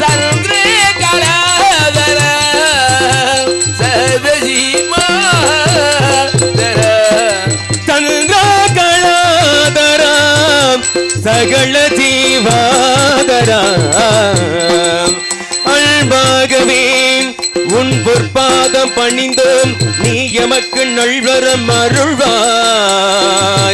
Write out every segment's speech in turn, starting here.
சந்திர கலாதர சதஜீமாதர சந்திரகலாதரா சகல ஜீவாதரா. அன்பாகவே உன் பொற்பாதம் பணிந்தோம் நீ எமக்கு நல்வரம் அருள்வாய்.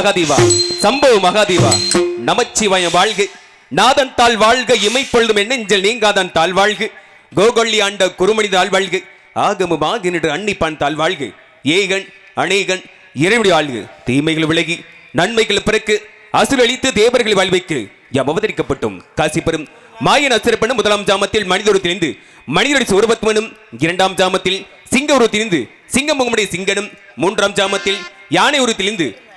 மகாதேவா. சம்பவ மகாதேவா. நமச்சிவாயம் வாழ்க. நாதன் தாழ் வாழ்க இமைப்பொழுதும் என்னெஞ்சல் நீங்காதன் தாழ் வாழ்க. கோகொள்ளி ஆண்ட குருமணி தாள் வாழ்க. ஆகமுமாக நின்று அன்னிப்பான் தாழ் வாழ்க. ஏகன் அநேகன் இறைவடி வாழ்க தீமைகள் விலகி நன்மைகள் பிறக்கு அசுரளித்து தேவர்களை வாழ்வைக்கு யாம் அவதரிக்கப்பட்டும். காசி பெறும் மாயன் அசுரப்பனும் முதலாம் ஜாமத்தில் மனிதொரு திணிந்து மனிதடி சூரபத்மனும் இரண்டாம் ஜாமத்தில் சிங்க உருவத்திலிருந்து திணிந்து சிங்க முகமுடைய சிங்கனும் மூன்றாம் ஜாமத்தில் யானை உரு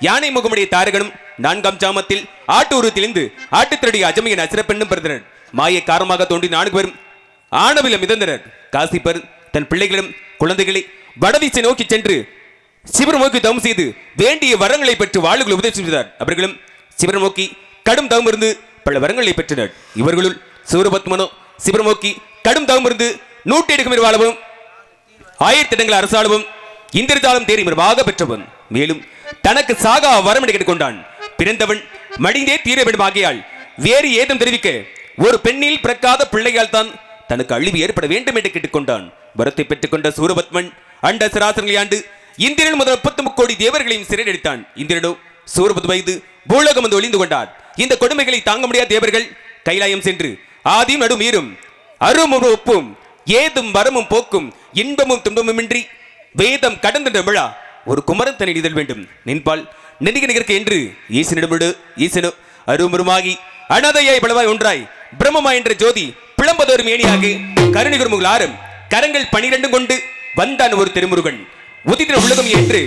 யானை முகமுடைய தாரகனும் நான்காம் ஜாமத்தில் ஆட்டு உரு திணிந்து ஆட்டுத்திரடி அஜமையன் அசுரப்பெண்ணும் பிறந்தனர். மாயை காரணமாக தோன்றி நான்கு பேரும் ஆணவில மிதந்தனர். காசிப்பர் தன் பிள்ளைகளிடம் குழந்தைகளை வடதிசை நோக்கி சென்று சிவர் நோக்கி தவம் செய்து வேண்டிய வரங்களை பெற்று வாழ்களை உதவி செய்தார். அவர்களும் சிவர் நோக்கி கடும் தவம் இருந்து பல வரங்களை பெற்றனர். இவர்களுள் சூரபத்மனோ சிவர் நோக்கி கடும் தவம் இருந்து நூற்றி எடுக்கும் வாழவும் ஆயிரத்தி இடங்கள் அரசாளவும் இந்திரஜாலம் தேறி மிருவாக பெற்றவன். மேலும் தனக்கு சாகா வரம் எடுத்துக் கொண்டான். பிறந்தவன் மடிந்தே தீர வேண்டும் ஆகையால் வேறு ஏதும் தெரிவிக்க ஒரு பெண்ணில் பிறக்காத பிள்ளையால் தான் தனக்கு அழிவு ஏற்பட வேண்டும் என்று கேட்டுக்கொண்டான் வரத்தை பெற்றுக்கொண்ட சூரபத்மன் அண்ட சராசரங்களை ஆண்டு இந்திரன் முதல் முப்பத்தி முக்கோடி தேவர்களையும் சிறையடித்தான். இந்திரனோ சூரபத் வயது பூலோகம் வந்து ஒளிந்து கொண்டார். இந்த கொடுமைகளை தாங்க முடியாத தேவர்கள் கைலாயம் சென்று ஆதியும் நடு மீறும். ஒப்பும் ஏதும் வரமும் போக்கும் இன்பமும் துன்பமுமின்றி வேதம் கடந்த விழா. ஒரு குமரன் தன்னை இதழ் வேண்டும். நின்பால் நெருங்கி நிகர்க்க என்று ஈசனிடமிடு ஈசனு அருமுருமாகி அனதையாய் பலவாய் ஒன்றாய் பிரம்மமா என்ற ஜோதி பிளம்பதோர் மேனியாக கருணை குருமுகள் ஆறும் கரங்கள் பனிரெண்டும் கொண்டு வந்தான் ஒரு திருமுருகன். உதித்திர உலகம் என்று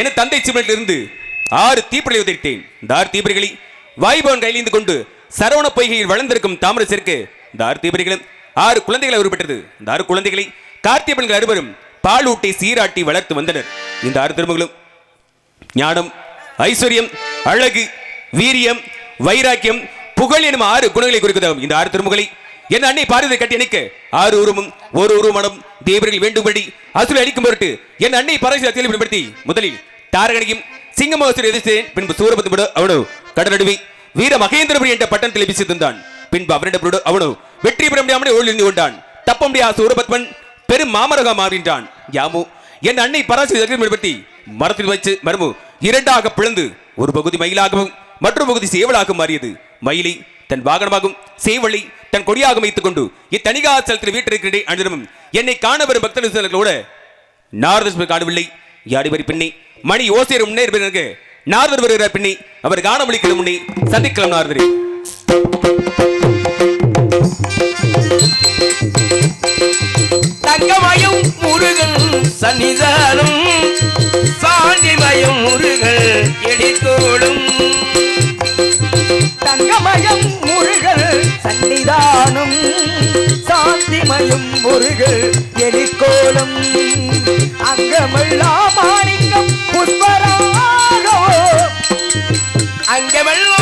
என தந்தை சிவனிலிருந்து ஆறு தீப்பொறி உதிர்த்தேன் இந்த ஆறு வாய்பவன் கையிலிருந்து கொண்டு சரவண பொய்கையில் வளர்ந்திருக்கும் தாமரை சேர்க்கு இந்த ஆறு ஆறு குழந்தைகளை உருப்பெற்றது. இந்த ஆறு குழந்தைகளை கார்த்தியப்பன்கள் அறுவரும் பாலூட்டி சீராட்டி வளர்த்து வந்தனர். இந்த ஆறு திருமகளும் ஞானம் ஐஸ்வர்யம் அழகு வீரியம் வைராக்கியம் புகழ் எனும் ஆறு குணங்களை குறிக்குதாகும் இந்த ஆறு திருமுகளை என் அன்னை பாரதி கட்டி இணைக்க ஆறு உருவமும் ஒரு உருவமனம் தேவர்கள் வேண்டும்படி அசுரை அளிக்கும் பொருட்டு என் அன்னை பரசில பயன்படுத்தி முதலில் தாரகனையும் சிங்கமோசர் எதிர்த்தேன் பின்பு சூரபதி அவனோ கடலடுவி வீர மகேந்திரபுரி என்ற பட்டணத்தில் எபிசி பின்பு அவரிடம் அவனோ வெற்றி பெற முடியாமல் ஒளிந்து கொண்டான். தப்ப முடியாத சூரபத்மன் பெரும் மாமரகா மாறின்றான். யாமு என் அன்னை பராசரி பற்றி மரத்தில் வச்சு மரபு இரண்டாக பிளந்து ஒரு பகுதி மயிலாகவும் மற்றொரு பகுதி சேவலாகவும் மாறியது. மயிலை தன் வாகனமாகும் சேவலை தன் கொடியாக வைத்துக் கொண்டு இத்தனிகாசலத்தில் வீட்டிற்கிடையே அனிடமும் என்னை காண வரும் பக்தர்களோட நாரதர் காணவில்லை. யாடி வரி பின்னே மணி ஓசியர் முன்னே இருப்பதற்கு நாரதர் வருகிறார் பின்னே அவர் காணமளிக்கிற முன்னே சந்திக்கலாம் நாரதரே. சன்னிதானம் சாந்திமயம் முருகன் எடித்தோடும். தங்கமயம் முருகல் சன்னிதானம் சாந்திமயம் முருகல் எலிக்கோலம் அங்கமெல்லாம் மாணிக்கம் புஷ்பராகவோ. அங்கமெல்லாம்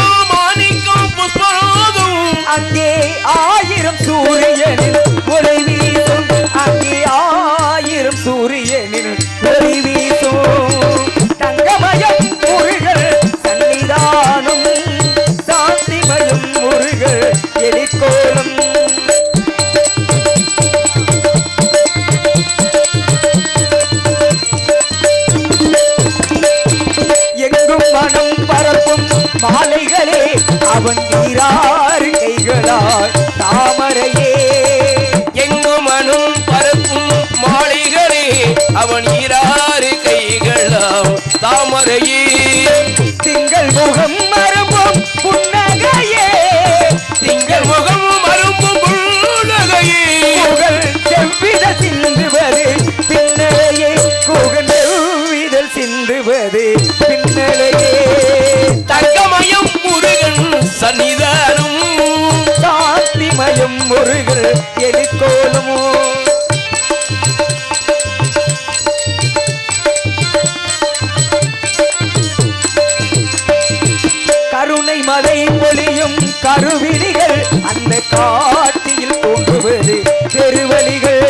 முருகல் எலிக்கோலமோ கருணை மலை பொழியும் கருவிழிகள் அந்த காட்சியில் தோன்றுவது பெருவழிகள்.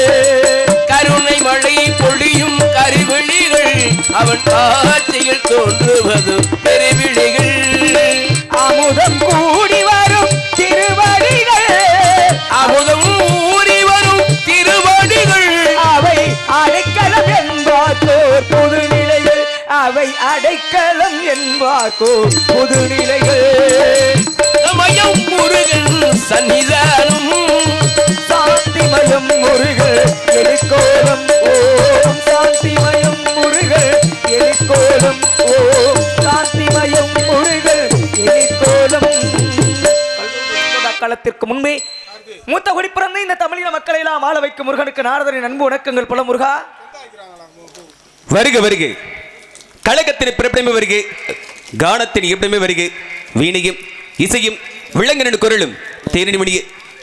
கருணை மழை பொழியும் கருவிழிகள் அவன் காட்சியில் தோன்றுவது பெருவிழிகள். என்பார்க்கோர் புதுநிலைகள் மயம் முருகன் சன்னிதானம். சாந்திமயம் முருகல் எலிக்கோலம் ஓம். சாந்திமயம் முருகல் எலிக்கோலம் ஓம். சாந்திமயம் முருகல் எலிக்கோலம். களத்திற்கு முன்பே மூத்த குடி பிறந்து இந்த தமிழின மக்களை எல்லாம் ஆள வைக்கும் முருகனுக்கு நாரதரின் அன்பு வணக்கங்கள் பல முருகா. வருக வருக. கழகத்தின் பிறப்பிடமே வருக. கானத்தின் இயப்பிடமே வருக வீணையும் இசையும் விலங்கின குரலும் தேனிமணியே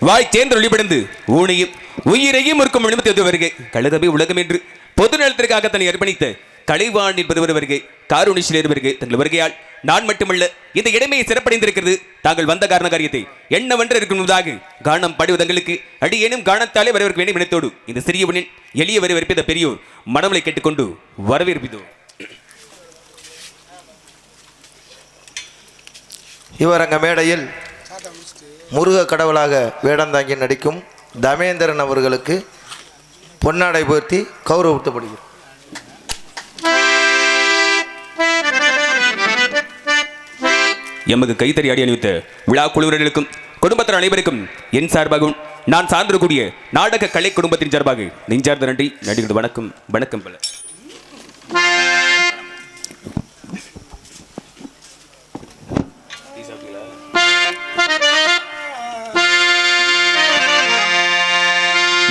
வாய் சேர்ந்து ஒளிபடந்து ஊனையும் உயிரையும் இருக்கும் அனுமதி வருகை. கழுதமே உலகம் என்று பொது நலத்திற்காக தன்னை அர்ப்பணித்த கலைவாணின் பெருவர் வருகை காரூணிஷிலேர் வருகை தங்கள் வருகையால் நான் மட்டுமல்ல இந்த இடமே சிறப்படைந்திருக்கிறது. தாங்கள் வந்த காரண காரியத்தை என்னவென்று இருக்கும்போதாக கானம் பாடுவதங்களுக்கு அடியேனும் கானத்தாலே வரவேற்க வேண்டும் இனத்தோடு இந்த சிறியவனின் எளிய வரவேற்பித்த பெரியோர் மனமலை கேட்டுக்கொண்டு வரவேற்பிதோ? இவர் அங்கே மேடையில் முருக கடவுளாக வேடந்தாங்கி நடிக்கும் தமேந்திரன் அவர்களுக்கு பொன்னாடை போர்த்தி கௌரவப்படுத்தப்படுகிறார் எமக்கு கைத்தறி அடி அணிவித்த விழா குழுவினர்களுக்கும் குடும்பத்தினர் அனைவருக்கும் என் சார்பாகவும் நான் சார்ந்திருக்கூடிய நாடக கலை குடும்பத்தின் சார்பாக நெஞ்சார்ந்த நன்றி. நடிகர் வணக்கம் வணக்கம் பல.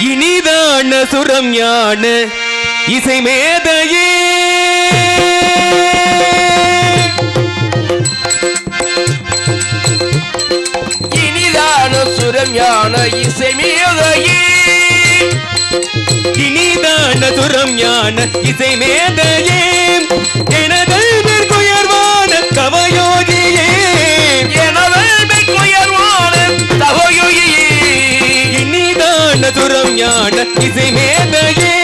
இனிதான சுரம் ஞான இசை மேதையே இனிதான சுரம் ஞான இசை மேதையே இனிதான சுரம் ஞான இசை மேதையே எனதல்விற்குயர்வான கவயோகியே. எனது உயர்வான கவயோ இனிதான சுரம் ஞான இசை மேதையே.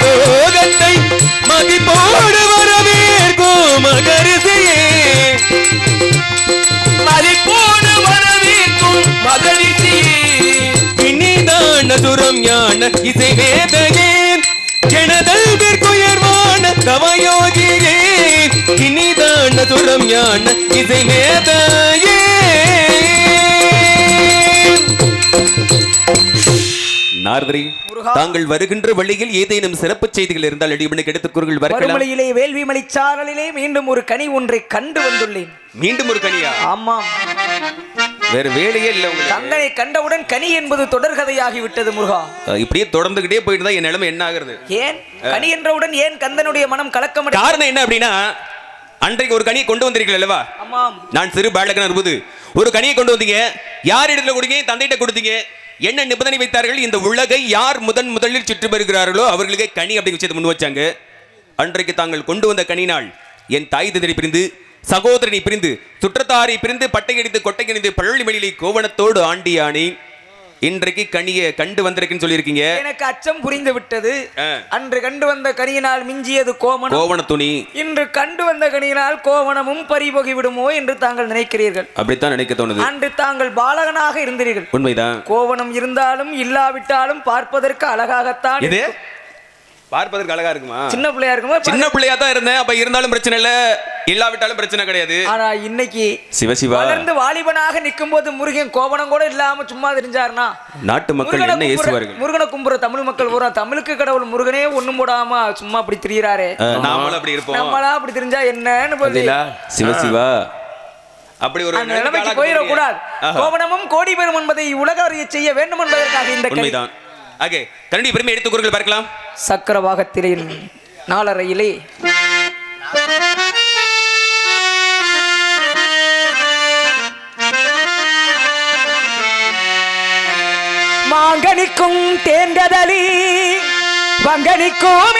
பரலோகத்தை மதிப்போடு வரவேற்கும் மகரிசையே மதிப்போடு வரவேற்கும் மகளிசியே இனிதான துரம் ஞான இசை வேதையே எனதல்விற்குயர்வான கவயோகியே இனிதான துரம் ஞான இசை வேதையே நார்திரி தாங்கள் வருகின்ற வழியில் ஏதேனும் சிறப்பு செய்திகள் இருந்தால் அடிமனுக்கு எடுத்துக் கூறுகள் வரலாம் வறுமலையிலே வேள்விமலை சாரலிலே மீண்டும் ஒரு கனி ஒன்றை கண்டு வந்துள்ளேன். மீண்டும் ஒரு கனியா? ஆமாம். வேற வேலையே இல்ல தந்தனை கண்டவுடன் கனி என்பது தொடர்கதையாகி விட்டது முருகா. இப்படியே தொடர்ந்துகிட்டே போயிட்டு தான் என் நிலைமை என்ன ஆகுறது? ஏன்? கனி என்றவுடன் ஏன் கந்தனுடைய மனம் கலக்கமடை காரணம் என்ன அப்படின்னா அன்றைக்கு ஒரு கனியை கொண்டு வந்திருக்கீங்க அல்லவா? ஆமாம். நான் சிறு பாலகன் இருப்பது ஒரு கனியை கொண்டு வந்தீங்க யார் இடத்துல கொடுங்க தந்தையிட்ட கொடுத்தீங்க என்ன நிபந்தனை வைத்தார்கள்? இந்த உலகை யார் முதன் முதலில் சுற்றி பெறுகிறார்களோ அவர்களுக்கே கனி அப்படி விஷயத்தை முன் வச்சாங்க. அன்றைக்கு தாங்கள் கொண்டு வந்த கனினால் என் தாய் தந்தை பிரிந்து சகோதரனை பிரிந்து சுற்றத்தாரை பிரிந்து பட்டையடித்து கொட்டையடித்து பழனி மணியிலே கோவணத்தோடு ஆண்டியானேன். இன்றைக்கு கனியை கண்டு வந்திருக்குன்னு சொல்லியிருக்கீங்க. எனக்கு அச்சம் புரிந்து விட்டது. அன்று கண்டு வந்த கனியினால் மிஞ்சியது கோமணம். கோவண துணி. இன்று கண்டு வந்த கனியினால் கோவணமும் பறிபோகி விடுமோ என்று தாங்கள் நினைக்கிறீர்கள். அப்படித்தான் நினைக்க தோணுது. அன்று தாங்கள் பாலகனாக இருந்தீர்கள். உண்மைதான். கோவணம் இருந்தாலும் இல்லாவிட்டாலும் பார்ப்பதற்கு அழகாகத்தான் இது. பார்ப்பதற்கு அழகா இருக்குமா? சின்ன பிள்ளையா இருக்கும்போது சின்ன பிள்ளையா தான் இருந்தேன். அப்ப இருந்தாலும் பிரச்சனை இல்ல. இல்லாவிட்டாலும் பிரச்சனை கிடையாது. ஆனா இன்னைக்கு சிவசிவா வளர்ந்து வாலிபனாக நிற்கும் போது முருகன் கோவணம் கூட இல்லாம சும்மா தெரிஞ்சாருனா நாட்டு மக்கள் என்ன ஏசுவார்கள்? முருகனை கும்புற தமிழ் மக்கள் பூரா தமிழுக்கு கடவுள் முருகனே ஒண்ணும் போடாம சும்மா அப்படி திரியறாரே. நாமளும் அப்படி இருப்போம். நம்மளா அப்படி தெரிஞ்சா என்னன்னு போது பாத்தீங்களா? சிவசிவா அப்படி ஒரு நிலைமைக்கு போயிடக்கூடாது கோவணமும் கோடி பெறும் என்பதை உலக அறிய செய்ய வேண்டும் என்பதற்காக இந்த உண்மைதான். ஆகே தன்னுடைய பெருமை எடுத்து குரல்கள் பார்க்கலாம். சக்கரவாகத்திலின் நாலறையிலே மாங்கனிக்கும் தேங்கதலி வங்கனிக்கும்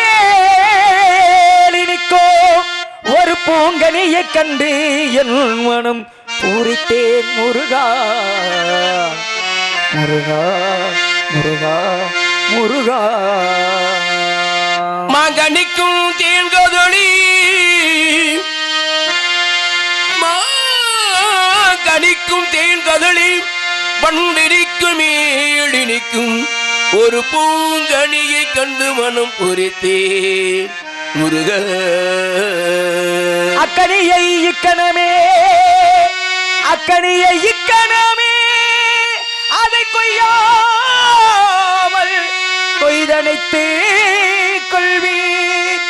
ஒரு பூங்கனியை கண்டு என் மனம் பூரித்தேன் முருகா முருகா முருகா. முருகா. மகனிக்கும் தேன்கதொளி. கனிக்கும் தேன் கதளி பண்டினிக்கும் மேடினிக்கும் ஒரு பூங்கனியை கண்டு மனம் பொறித்தேன் முருக. அக்கனியை இக்கணமே. அக்கனியை இக்கணமே. அதை கொய்யாமல் கொய்தனைத்து கொள்வீர்.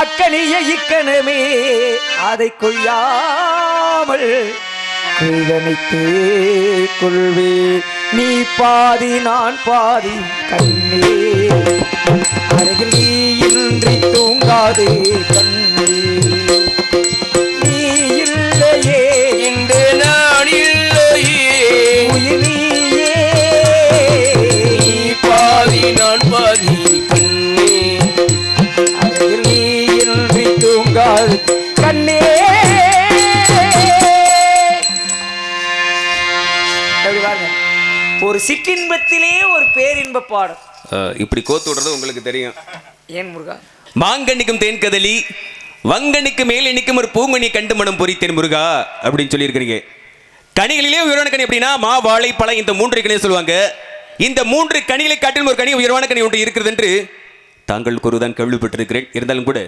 அக்கனிய இக்கணமே அதை கொய்யாமல் கொய்தனைத்து கொள்வீர். நீ பாதி நான் பாதி கண்ணே. அருகில் நீ இன்றி தூங்காதே கண்ணே. ஒரு சிற்றின்பத்திலே ஒரு பேரின்ப பாடம் அஹ், இப்படி கோத்து விடுறது உங்களுக்கு தெரியும். ஏன் முருகா? மாங்கனிக்கும் தேன் கதலி வங்கனிக்கு மேல் இனிக்கும் ஒரு பூங்கனி கண்டு மனம் பொறித்தேன் முருகா அப்படின்னு சொல்லியிருக்கிறீங்க. கனிகளிலே உயர்வான கனி அப்படின்னா மா வாழை பழம் இந்த மூன்று கனியை சொல்லுவாங்க. இந்த மூன்று கனிகளை காட்டிலும் ஒரு கனி உயர்வான கனி ஒன்று இருக்கிறது என்று தாங்கள் கூறுதான் கேள்விப்பட்டிருக்கிறேன். இருந்தாலும் கூட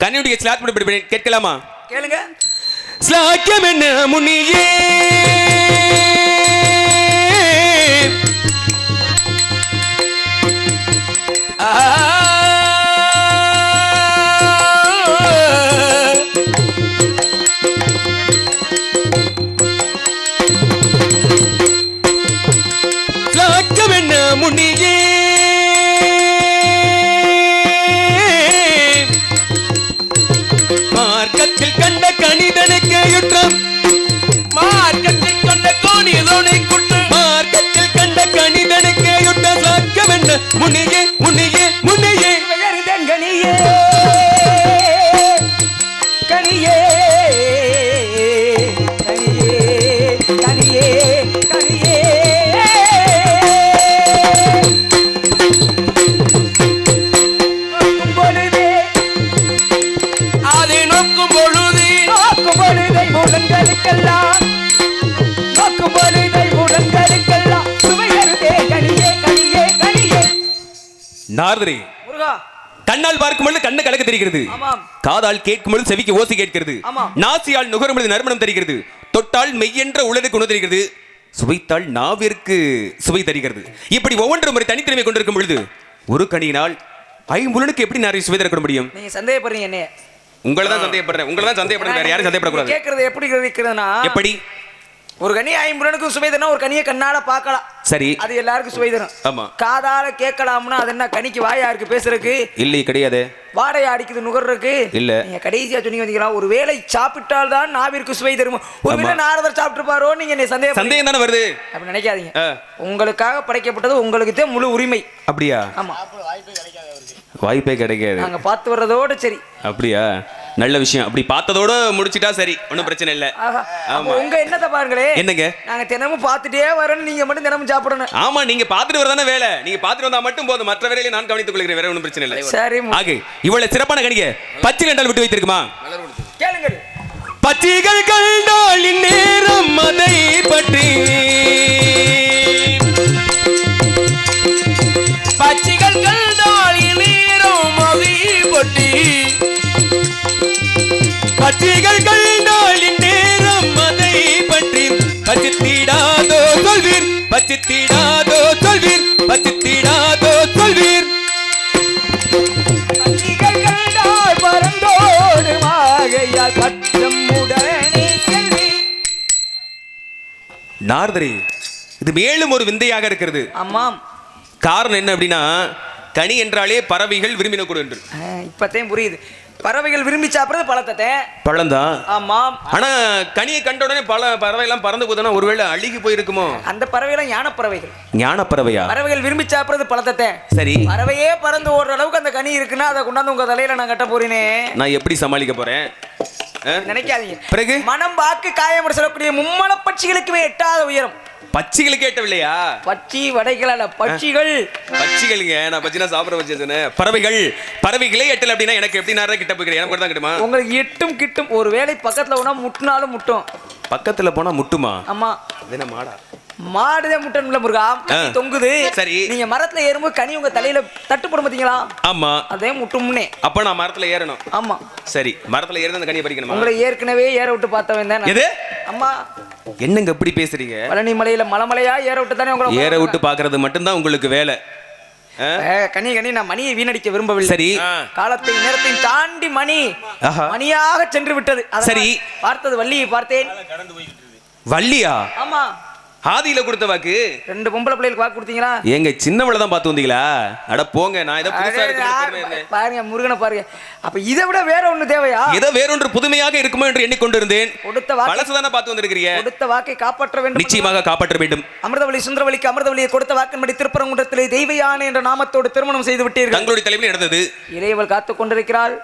கனியுடைய படிப்பேன் கேட்கலாமா? கேளுங்க. ஸ்லாக்கியம் என்ன முனியே முனியே முனியே முனியே நாரதரே முருகா. கண்ணால் பார்க்கும் பொழுது கண்ணு கலக்க தெரிகிறது. காதால் கேட்கும் பொழுது செவிக்கு ஓசை கேட்கிறது. நாசியால் நுகரும் பொழுது நறுமணம் தெரிகிறது. தொட்டால் மெய்யென்ற உலருக்கு உணவு தெரிகிறது. சுவைத்தால் நாவிற்கு சுவை தருகிறது. இப்படி ஒவ்வொன்றும் ஒரு தனித்திறமை கொண்டிருக்கும் பொழுது ஒரு கனியினால் ஐம்புலனுக்கு எப்படி நான் சுவை தரக்கூட முடியும்? நீங்க சந்தேகப்படுறீங்க என்னைய. உங்களை தான் சந்தேகப்படுறேன். உங்களை தான் சந்தேகப்படுறேன். வேற யாரும் சந்தேகப்படக்கூடாது கேட்கறது எப்படி இருக்கிறதுனா எப்படி? ஒரு கனி ஐம்புலனுக்கும் சுவை தரும் ஒரு கனியை கண்ணால பார்க்கலாம். சரி. அது எல்லாருக்கும் சுவை தரும். ஆமா. காதால கேட்கலாம்னா அது என்ன கனிக்கு வாயா இருக்கு பேசுறதுக்கு? இல்லை கிடையாது. வாடகை அடிக்குது நுகர்றதுக்கு? இல்ல. நீங்க கடைசியா சொன்னீங்க பாத்தீங்களா ஒரு வேளை சாப்பிட்டால் தான் நாவிற்கு சுவை தரும்? ஒரு வேளை நாரதர் சாப்பிட்டுருப்பாரோ நீங்க என்னை சந்தேகம் சந்தேகம் தானே வருது? அப்படி நினைக்காதீங்க. உங்களுக்காக படைக்கப்பட்டது உங்களுக்கு முழு உரிமை. அப்படியா? ஆமா. வாய்ப்பே கிடைக்காது. நாங்க பார்த்து வர்றதோட சரி. அப்படியா? நல்ல விஷயம். அப்படி பார்த்ததோட முடிச்சிட்டா சரி. ஒன்றும் பிரச்சனை இல்லை. அப்போ உங்க எண்ணத்தை பாருங்களே. என்னங்க? நாங்க தினமும் பார்த்துட்டே வரணும் நீங்க மட்டும் தினமும் சாப்பிடணும். ஆமா நீங்க பாத்துட்டு வரதானே வேலை. நீங்க பாத்துட்டு வந்தா மட்டும் போதும். மற்ற வேலையை நான் கவனித்துக் கொள்கிறேன். வேற ஒன்றும் பிரச்சனை இல்லை. சரி. ஆகு. இவ்வளவு சிறப்பான கணிக. பச்சை கண்டால் விட்டு வைத்திருக்குமா? கேளுங்க பச்சைகள் கண்டாலின் நேரம் நாரதரே இது மேலும் ஒரு விந்தையாக இருக்கிறது. ஆமாம். காரணம் என்ன அப்படின்னா கனி என்றாலே பறவைகள் விரும்பினக்கூடும் என்று இப்பத்தையும் புரியுது. பறவைகள் விரும்பி சாப்பிடுறது பழத்தத்தை. பழம்தான் ஆமாம். ஆனா கனியை கண்ட உடனே பல பறவை எல்லாம் பறந்து போதுனா ஒருவேளை அழுகி போயிருக்குமோ? அந்த பறவைலாம் யானை பறவைகள் ஞான பறவையா பறவைகள் விரும்பி சாப்பிடுறது பழத்தத்தை. சரி. பறவையே பறந்து ஓடுற அளவுக்கு அந்த கனி இருக்குன்னா அதை கொண்டாந்து உங்க தலையில நான் கட்ட போறேனே. நான் எப்படி சமாளிக்க போறேன்? நினைக்காதீங்க. பிறகு? மனம் வாக்கு காயம் சொல்லக்கூடிய மும்மல பட்சிகளுக்குமே எட்டாத உயரம். பச்சிகளுக்கு ஏட்டவில்லையா பட்சி வடைகள் அல்ல பட்சிகள் பச்சிகளுங்க நான் பச்சினா சாப்பிட வச்சு சொன்னேன் பறவைகள் பறவைகளே எட்டல அப்படின்னா எனக்கு எப்படி நேரம் கிட்ட போய்க்கிறேன் எனக்கு தான் கிட்டுமா? உங்களுக்கு எட்டும் கிட்டும் ஒரு வேளை பக்கத்துல ஒண்ணா முட்டினாலும் முட்டும். பக்கத்துல போனா முட்டுமா? ஆமா. என்ன மாடா. மாடுதே முட்டன்ல முருகா. தொங்குது. சரி. நீங்க மரத்துல ஏறும்போது கனி உங்க தலையில தட்டுப்படும் பாத்தீங்களா? ஆமா. அதே முட்டும்னே. அப்ப நான் மரத்துல ஏறணும். ஆமா. சரி. மரத்துல ஏறி அந்த கனியை பறிக்கணுமா? உங்களை ஏற்கனவே ஏற விட்டு பார்த்தவன் தான். எது? அம்மா. என்னங்க இப்படி பேசுறீங்க? பழனி மலையில மலைமலையா ஏற விட்டு தானே உங்களை ஏற விட்டு பாக்குறது மட்டும்தான் உங்களுக்கு வேலை. கனி கனி நான் மணியை வீணடிக்க விரும்பவில்லை. சரி. காலத்தை நேரத்தை தாண்டி மணி. மணியாக சென்று விட்டது. சரி. பார்த்தது வள்ளியை பார்த்தேன். வள்ளியா? ஆமா. ஆதியில கொடுத்த வாக்கு. ரெண்டு பொம்பளை பிள்ளைகளுக்கு வாக்கு கொடுத்தீங்களா? ஏங்க சின்னவள தான் பார்த்து வந்தீங்களா? அட போங்க நான் ஏதோ புதுசா யார் பாருங்க முருகனை பாருங்க. அப்ப இதை விட வேற ஒண்ணு தேவையா? ஏதோ வேறொன்று புதுமையாக இருக்குமோ என்று எண்ணிக்கொண்டிருந்தேன். கொடுத்த வாக்கை பழசுதானே பார்த்து வந்திருக்கிறீங்க? கொடுத்த வாக்கை காப்பாற்ற வேண்டும் நிச்சயமாக காப்பாற்ற வேண்டும். அமிர்தவழி சுந்தரவழிக்கு அமிர்தவழியை கொடுத்த வாக்கின்படி திருப்பரங்குன்றத்திலே தெய்வ யானை என்ற நாமத்தோடு திருமணம் செய்து விட்டீர்கள். தங்களுடைய தலைமையில் நடந்தது இளையவள் காத்துக் கொண்டிருக்கிறாள்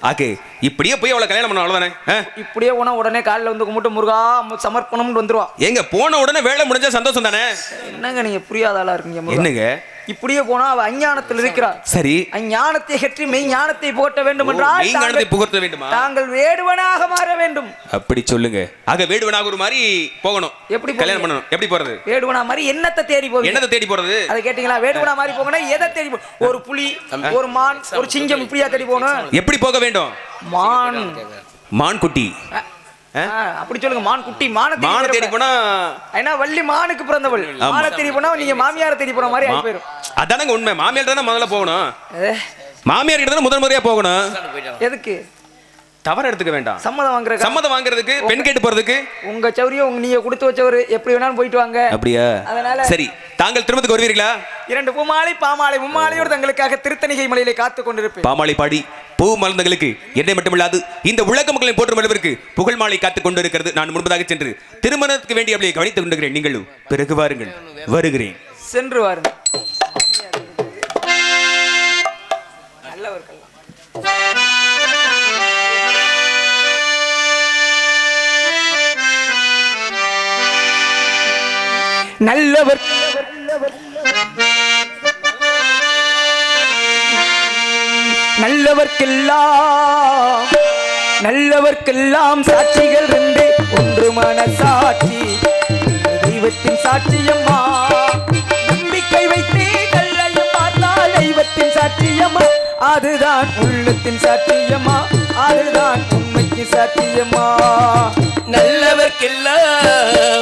ஆகே இப்படியே போய் அவளை கல்யாணம் பண்ண அவ்வளவுதானே? ஆ? இப்படியே உன உடனே காலில் வந்து கும்பிட்டு முருகா சமர்ப்பணம்னு வந்துருவா. ஏங்க போன உடனே வேலை முடிஞ்சா சந்தோஷம் தானே? என்னங்க நீங்க புரியாத ஆளா இருக்கீங்க. என்னங்க? இப்படியே போனா அவ அஞ்ஞானத்தில் இருக்கிறார் சரி. அஞ்ஞானத்தை கற்றி மெய் ஞானத்தை போட்ட வேண்டும் என்றால் ஞானத்தை புகழ்த்த வேண்டுமா? தாங்கள் வேடுவனாக மாற வேண்டும். அப்படி சொல்லுங்க. ஆக வேடுவனாக ஒரு மாதிரி போகணும். எப்படி? கல்யாணம் பண்ணணும். எப்படி போறது? வேடுவனா மாதிரி என்னத்தை தேடி போவீங்க? என்னத்தை தேடி போறது? அதை கேட்டீங்களா? வேடுவனா மாதிரி போகணும் எதை தேடி ஒரு புலி ஒரு மான் ஒரு சிங்கம் இப்படியா தேடி போகணும்? எப்படி போக வேண்டும்? மான். மான்குட்டி. ஆ, அப்படி சொல்லுங்க. மான் குட்டி மான மான் தேடி போனா ஏன்னா வள்ளி மானுக்கு பிறந்தவள். மான தேடி போனா நீங்க மாமியாரை தேடி போற மாதிரி ஆகி போயிரும். அதானங்க உண்மை. மாமியார் தானே முதல்ல போகணும்? மாமியார் கிட்ட தானே முதல் முறையா போகணும்? எதுக்கு? தவறு எடுத்துக்க வேண்டாம். சம்மதம் வாங்குற சம்மதம் வாங்குறதுக்கு பெண் கேட்டு போறதுக்கு. உங்க சௌரியம் உங்க நீங்க கொடுத்து வச்சவரு எப்படி வேணாலும் போயிட்டு வாங்க. அப்படியா? அதனால சரி தாங்கள் திருமணத்துக்கு வருவீர்களா? இரண்டு பூமாலை பாமாலை மும்மாலையோடு தங்களுக்காக திருத்தணிகை மலையிலே காத்து கொண்டிருப்பேன். பாமாலை பாடி பூ மலர்ந்தங்களுக்கு என்னை மட்டுமில்லாது இந்த உலக மக்களின் போற்றும் அளவிற்கு புகழ் மாலை காத்துக் கொண்டிருக்கிறது. நான் முன்பதாக சென்று திருமணத்துக்கு வேண்டிய அவளை கவனித்துக் கொண்டிருக்கிறேன். நீங்களும் பிறகு வாருங்கள். வருகிறேன். சென்று வாருங்க நல்லவர். நல்லவர்க்கெல்லாம் நல்லவர்க்கெல்லாம் சாட்சிகள் ரெண்டு. ஒன்று மனசாட்சி தெய்வத்தின் சாட்சியம்மா நம்பிக்கை வைத்தே கல்லையும் பார்த்தால் தெய்வத்தின் சாட்சியம்மா அதுதான் உள்ளத்தின் சாட்சியம்மா அதுதான் உண்மைக்கு சாட்சியம்மா நல்லவர்க்கெல்லாம்